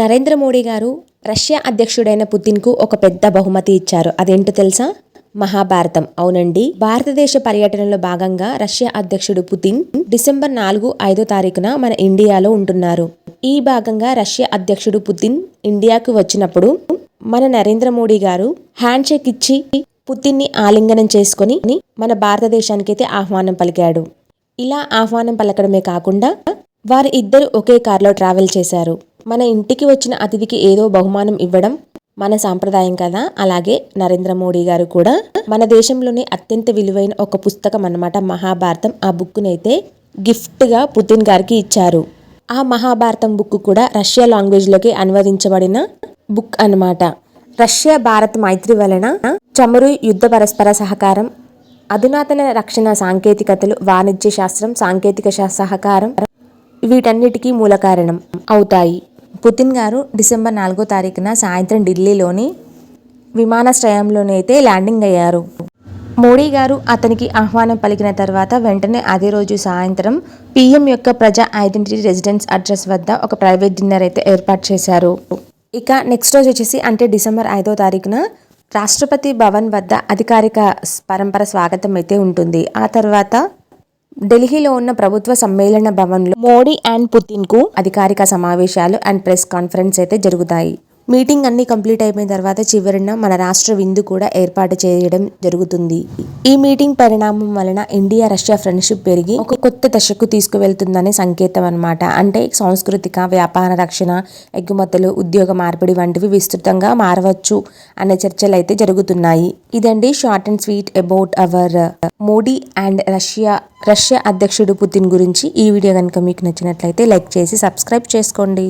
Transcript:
నరేంద్ర మోడీ గారు రష్యా అధ్యక్షుడైన పుతిన్కు ఒక పెద్ద బహుమతి ఇచ్చారు. అదేంటో తెలుసా? మహాభారతం. అవునండి. భారతదేశ పర్యటనలో భాగంగా రష్యా అధ్యక్షుడు పుతిన్ డిసెంబర్ నాలుగు ఐదో తారీఖున మన ఇండియాలో ఉంటున్నారు. ఈ భాగంగా రష్యా అధ్యక్షుడు పుతిన్ ఇండియాకు వచ్చినప్పుడు మన నరేంద్ర మోడీ గారు హ్యాండ్ షేక్ ఇచ్చి పుతిన్ని ఆలింగనం చేసుకొని మన భారతదేశానికైతే ఆహ్వానం పలికాడు. ఇలా ఆహ్వానం పలకడమే కాకుండా వారు ఇద్దరు ఒకే కారులో ట్రావెల్ చేశారు. మన ఇంటికి వచ్చిన అతిథికి ఏదో బహుమానం ఇవ్వడం మన సాంప్రదాయం కదా. అలాగే నరేంద్ర మోడీ గారు కూడా మన దేశంలోనే అత్యంత విలువైన ఒక పుస్తకం అన్నమాట మహాభారతం. ఆ బుక్నైతే గిఫ్ట్గా పుతిన్ గారికి ఇచ్చారు. ఆ మహాభారతం బుక్ కూడా రష్యా లాంగ్వేజ్లోకి అనువదించబడిన బుక్ అన్నమాట. రష్యా భారత్ మైత్రి వలన చమురు యుద్ధ పరస్పర సహకారం అధునాతన రక్షణ సాంకేతికతలు వాణిజ్య శాస్త్రం సాంకేతిక శా- సహకారం వీటన్నిటికీ మూల కారణం అవుతాయి. పుతిన్ గారు డిసెంబర్ నాలుగో తారీఖున సాయంత్రం ఢిల్లీలోని విమానాశ్రయంలోనైతే ల్యాండింగ్ అయ్యారు. మోడీ గారు అతనికి ఆహ్వానం పలికిన తర్వాత వెంటనే అదే రోజు సాయంత్రం పీఎం యొక్క ప్రజా ఐడెంటిటీ రెసిడెన్స్ అడ్రస్ వద్ద ఒక ప్రైవేట్ డిన్నర్ అయితే ఏర్పాటు చేశారు. ఇక నెక్స్ట్ రోజు వచ్చేసి అంటే డిసెంబర్ ఐదో తారీఖున రాష్ట్రపతి భవన్ వద్ద అధికారిక పరంపర స్వాగతం అయితే ఉంటుంది. ఆ తర్వాత ఢిల్లీలో ఉన్న ప్రభుత్వ సమ్మేళన భవన్లో మోడీ అండ్ పుతిన్కు అధికారిక సమావేశాలు అండ్ ప్రెస్ కాన్ఫరెన్స్ అయితే జరుగుతాయి. మీటింగ్ అన్ని కంప్లీట్ అయిపోయిన తర్వాత చివరిన మన రాష్ట్ర విందు కూడా ఏర్పాటు చేయడం జరుగుతుంది. ఈ మీటింగ్ పరిణామం వలన ఇండియా రష్యా ఫ్రెండ్షిప్ పెరిగి ఒక కొత్త దశకు తీసుకువెళ్తుందనే సంకేతం అనమాట అంటే సాంస్కృతిక వ్యాపార రక్షణ ఎగుమతులు ఉద్యోగ మార్పిడి వంటివి విస్తృతంగా మారవచ్చు అనే చర్చలు అయితే జరుగుతున్నాయి. ఇదండి short and sweet about our Modi and Russia Russia అధ్యక్షుడు పుతిన్ గురించి ఈ వీడియో కనుక మీకు నచ్చినట్లయితే లైక్ చేసి సబ్స్క్రైబ్ చేసుకోండి.